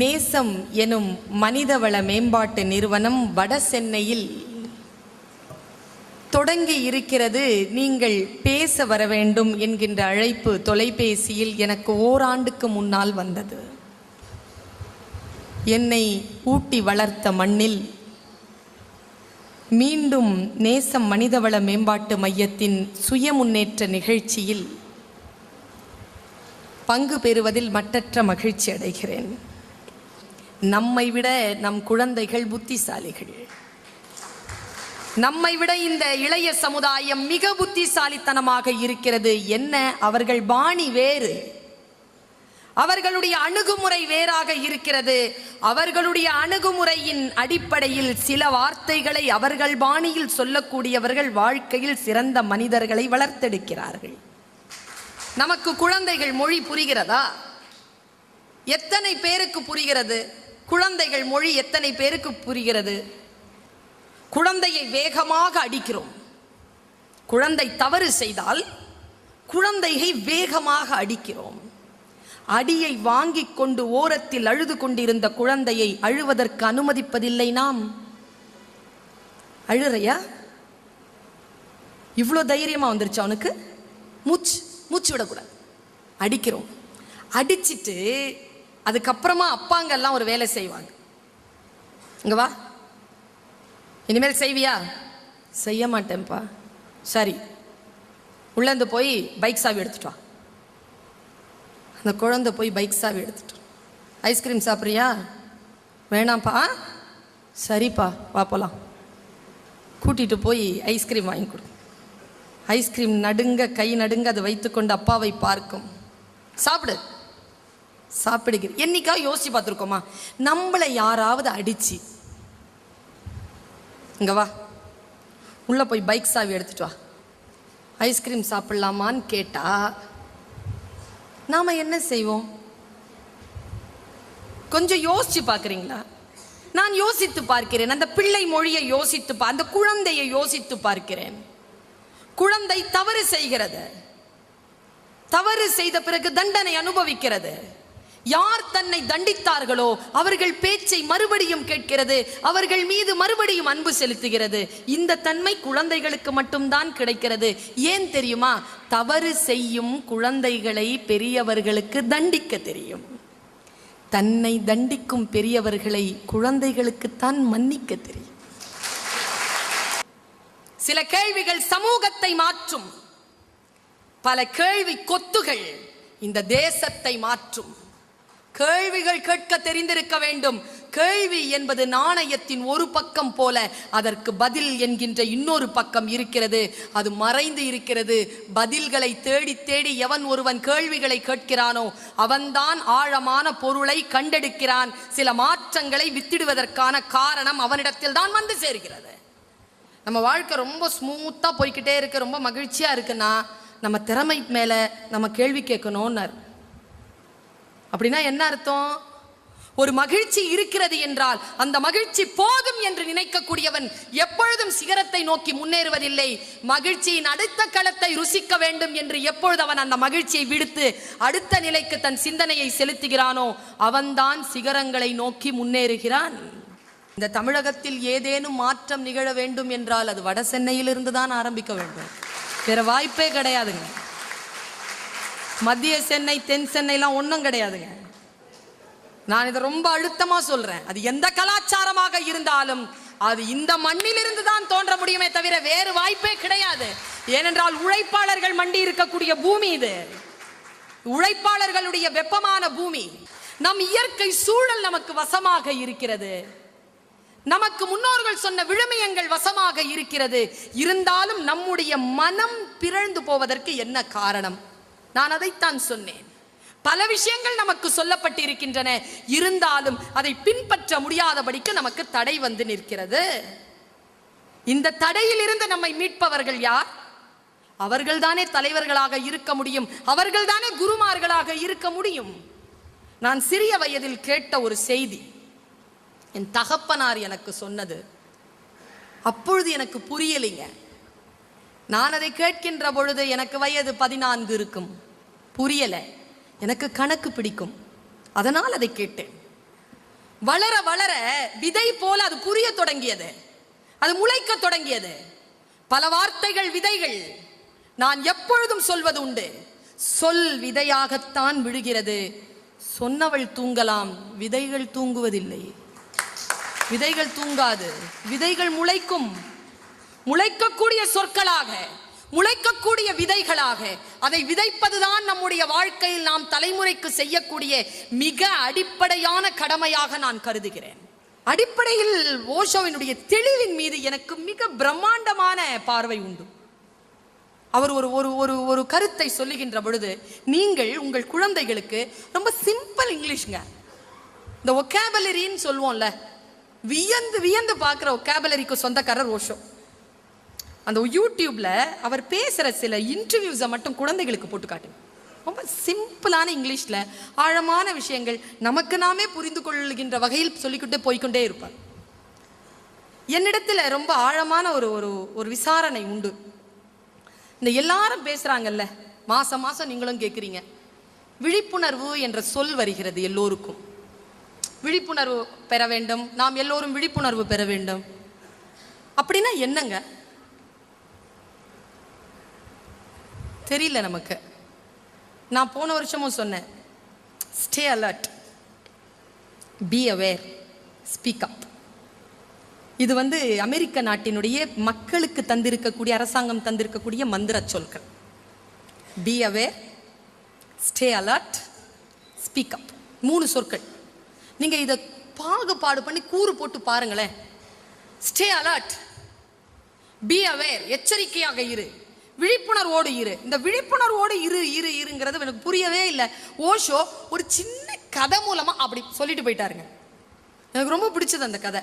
நேசம் எனும் மனிதவள மேம்பாட்டு நிறுவனம் வட சென்னையில் தொடங்கி இருக்கிறது. நீங்கள் பேச வர வேண்டும் என்கின்ற அழைப்பு தொலைபேசியில் எனக்கு ஓராண்டுக்கு முன்னால் வந்தது. என்னை ஊட்டி வளர்த்த மண்ணில் மீண்டும் நேசம் மனிதவள மேம்பாட்டு மையத்தின் சுய முன்னேற்ற நிகழ்ச்சியில் பங்கு பெறுவதில் மட்டற்ற மகிழ்ச்சி அடைகிறேன். நம்மை விட நம் குழந்தைகள் புத்திசாலிகள். நம்மை விட இந்த இளைய சமுதாயம் மிக புத்திசாலித்தனமாக இருக்கிறது என்ன? அவர்கள் பாணி வேறு. அவர்களுடைய அணுகுமுறை வேறாக இருக்கிறது. அவர்களுடைய அணுகுமுறையின் அடிப்படையில் சில வார்த்தைகளை அவர்கள் பாணியில் சொல்லக்கூடியவர்கள் வாழ்க்கையில் சிறந்த மனிதர்களை வளர்த்தெடுக்கிறார்கள். நமக்கு குழந்தைகள் மொழி புரிகிறதா? எத்தனை பேருக்கு புரிகிறது? குழந்தைகள் மொழி எத்தனை பேருக்கு புரிகிறது? குழந்தையை வேகமாக அடிக்கிறோம். குழந்தை தவறு செய்தால் குழந்தையை வேகமாக அடிக்கிறோம். அடியை வாங்கிக் கொண்டு ஓரத்தில் அழுது கொண்டிருந்த குழந்தையை அழுவதற்கு அனுமதிப்பதில்லை நாம். அழுறையா? இவ்வளோ தைரியமாக வந்துருச்சு அவனுக்கு மூச்சு மூச்சு விடக்கூடாது. அடிக்கிறோம். அடிச்சிட்டு அதுக்கப்புறமா அப்பாங்கெல்லாம் ஒரு வேலை செய்வாங்க. இங்க வா. இனிமேல் செய்வியா? செய்ய மாட்டேன்ப்பா. சரி. உள்ளேந்து போய் பைக் சாவி எடுத்துட்டு வா. அந்த குழந்தை போய் பைக் சாவி எடுத்துட்டு ஐஸ்கிரீம் சாப்பிட்றியா? வேணாம்ப்பா. சரிப்பா வா போலாம். கூட்டிகிட்டு போய் ஐஸ்கிரீம் வாங்கி கொடு. ஐஸ்கிரீம் நடுங்க கை நடுங்க அதை வைத்துக்கொண்டு அப்பாவை பார்க்கும். சாப்பிடு. சாப்பிடுகிற என்னைக்கா யோசிச்சு பார்த்துருக்கோமா? நம்மளை யாராவது அடிச்சு இங்கே வா உள்ளே போய் பைக் சாவி எடுத்துட்டு வா. ஐஸ்கிரீம் சாப்பிட்லாமான்னு கேட்டா நாம் என்ன செய்வோம்? கொஞ்சம் யோசிச்சு பார்க்குறீங்களா? நான் யோசித்து பார்க்கிறேன் அந்த பிள்ளை மொழியை யோசித்து பா அந்த குழந்தையை யோசித்து பார்க்கிறேன். குழந்தை தவறு செய்கிறது. தவறு செய்த பிறகு தண்டனை அனுபவிக்கிறது. யார் தன்னை தண்டித்தார்களோ அவர்கள் பேச்சை மறுபடியும் கேட்கிறது அவர்கள் மீது மறுபடியும் அன்பு செலுத்துகிறது. இந்த தன்மை குழந்தைகளுக்கு மட்டும்தான் கிடைக்கிறது. ஏன் தெரியுமா? தவறு செய்யும் குழந்தைகளை பெரியவர்களுக்கு தண்டிக்க தெரியும். தன்னை தண்டிக்கும் பெரியவர்களை குழந்தைகளுக்குத்தான் மன்னிக்க தெரியும். சில கேள்விகள் சமூகத்தை மாற்றும். பல கேள்வி கொத்துகள் இந்த தேசத்தை மாற்றும். கேள்விகள் கேட்க தெரிந்திருக்க வேண்டும். கேள்வி என்பது நாணயத்தின் ஒரு பக்கம் போல அதற்கு பதில் என்கின்ற இன்னொரு பக்கம் இருக்கிறது. அது மறைந்து இருக்கிறது. பதில்களை தேடி தேடி எவன் ஒருவன் கேள்விகளை கேட்கிறானோ அவன்தான் ஆழமான பொருளை கண்டெடுக்கிறான். சில மாற்றங்களை வித்திடுவதற்கான காரணம் அவனிடத்தில் தான் வந்து சேர்கிறது. நம்ம வாழ்க்கை ரொம்ப ஸ்மூத்தாக போய்க்கிட்டே இருக்கு. ரொம்ப மகிழ்ச்சியாக இருக்குன்னா நம்ம திறமை மேலே நம்ம கேள்வி கேட்கணும்னார். அப்படின்னா என்ன அர்த்தம்? ஒரு மகிழ்ச்சி இருக்கிறது என்றால் அந்த மகிழ்ச்சி போதும் என்று நினைக்கக்கூடியவன் எப்பொழுதும் சிகரத்தை நோக்கி முன்னேறுவதில்லை. மகிழ்ச்சியின் அடுத்த களத்தை ருசிக்க வேண்டும் என்று எப்பொழுது அவன் அந்த மகிழ்ச்சியை விடுத்து அடுத்த நிலைக்கு தன் சிந்தனையை செலுத்துகிறானோ அவன்தான் சிகரங்களை நோக்கி முன்னேறுகிறான். இந்த தமிழகத்தில் ஏதேனும் மாற்றம் நிகழ வேண்டும் என்றால் அது வட சென்னையிலிருந்து தான் ஆரம்பிக்க வேண்டும். வேற வாய்ப்பே கிடையாதுங்க. மத்திய சென்னை தென் சென்னைலாம் ஒன்றும் கிடையாதுங்க. நான் இதை ரொம்ப அழுத்தமாக சொல்கிறேன் அது எந்த கலாச்சாரமாக இருந்தாலும் அது இந்த மண்ணிலிருந்து தான் தோன்ற முடியுமே தவிர வேறு வாய்ப்பே கிடையாது. ஏனென்றால் உழைப்பாளர்கள் மண்டி இருக்கக்கூடிய பூமி இது. உழைப்பாளர்களுடைய வெப்பமான பூமி. நம் இயற்கை சூழல் நமக்கு வசமாக இருக்கிறது. நமக்கு முன்னோர்கள் சொன்ன விழுமியங்கள் வசமாக இருக்கிறது. இருந்தாலும் நம்முடைய மனம் பிறழ்ந்து போவதற்கு என்ன காரணம்? நான் அதைத்தான் சொன்னேன். பல விஷயங்கள் நமக்கு சொல்லப்பட்டிருக்கின்றன. இருந்தாலும் அதை பின்பற்ற முடியாதபடிக்கு நமக்கு தடை வந்து நிற்கிறது. இந்த தடையிலிருந்து நம்மை மீட்பவர்கள் யார்? அவர்கள்தானே தலைவர்களாக இருக்க முடியும். அவர்கள்தானே குருமார்களாக இருக்க முடியும். நான் சிறிய வயதில் கேட்ட ஒரு செய்தி. என் தகப்பனார் எனக்கு சொன்னது. அப்பொழுது எனக்கு புரியலைங்க. நான் அதை கேட்கின்ற பொழுது எனக்கு வயது பதினான்கு இருக்கும். புரியலை. எனக்கு கணக்கு பிடிக்கும். அதனால் அதை கேட்டேன். வளர வளர விதை போல அது புரிய தொடங்கியது. அது முளைக்க தொடங்கியது. பல வார்த்தைகள் விதைகள். நான் எப்பொழுதும் சொல்வது உண்டு. சொல் விதையாகத்தான் விழுகிறது. சொன்னவள் தூங்கலாம். விதைகள் தூங்குவதில்லை. விதைகள் தூங்காது. விதைகள் முளைக்கும். முளைக்கக்கூடிய சொற்களாக முளைக்கக்கூடிய விதைகளாக அதை விதைப்பதுதான் நம்முடைய வாழ்க்கையில் நாம் தலைமுறைக்கு செய்யக்கூடிய மிக அடிப்படையான கடமையாக நான் கருதுகிறேன். அடிப்படையில் ஓஷோவினுடைய தெளிவின் மீது எனக்கு மிக பிரம்மாண்டமான பார்வை உண்டு. அவர் ஒரு ஒரு ஒரு ஒரு கருத்தை சொல்லுகின்ற பொழுது நீங்கள் உங்கள் குழந்தைகளுக்கு ரொம்ப சிம்பிள் இங்கிலீஷ்ங்க இந்த ஒகேபலரின்னு சொல்லுவோம்ல வியந்து வியந்து பார்க்குற ஒகேபலரிக்கு சொந்தக்காரர் ஓஷோ. அந்த யூடியூப்ல அவர் பேசுகிற சில இன்டர்வியூஸை மட்டும் குழந்தைகளுக்கு போட்டு காட்டுங்க ரொம்ப சிம்பிளான இங்கிலீஷில் ஆழமான விஷயங்கள் நமக்கு நாமே புரிந்து கொள்கின்ற வகையில் சொல்லிக்கிட்டே போய்க்கொண்டே இருப்பார். என்னிடத்தில் ரொம்ப ஆழமான ஒரு ஒரு ஒரு விசாரணை உண்டு. இந்த எல்லாரும் பேசுகிறாங்கல்ல மாதம் மாதம் நீங்களும் கேட்குறீங்க விழிப்புணர்வு என்ற சொல் வருகிறது எல்லோருக்கும். விழிப்புணர்வு பெற வேண்டும். நாம் எல்லோரும் விழிப்புணர்வு பெற வேண்டும். அப்படின்னா என்னங்க? தெரியல நமக்கு. நான் போன வருஷமும் சொன்னேன் stay alert be aware speak up இது வந்து அமெரிக்க நாட்டினுடைய மக்களுக்கு தந்திருக்கக்கூடிய அரசாங்கம் தந்திருக்கக்கூடிய மந்திர சொற்கள். Be aware stay alert speak up மூணு சொற்கள். நீங்கள் இதை பாகுபாடு பண்ணி கூறு போட்டு பாருங்களேன். ஸ்டே அலர்ட் பி அவேர் எச்சரிக்கையாக இரு. விழிப்புணர்வோடு இரு. இந்த விழிப்புணர்வோடு இரு இரு இருங்கிறது எனக்கு புரியவே இல்லை. ஓஷோ ஒரு சின்ன கதை மூலமாக அப்படி சொல்லிட்டு போயிட்டாருங்க. எனக்கு ரொம்ப பிடிச்சது அந்த கதை.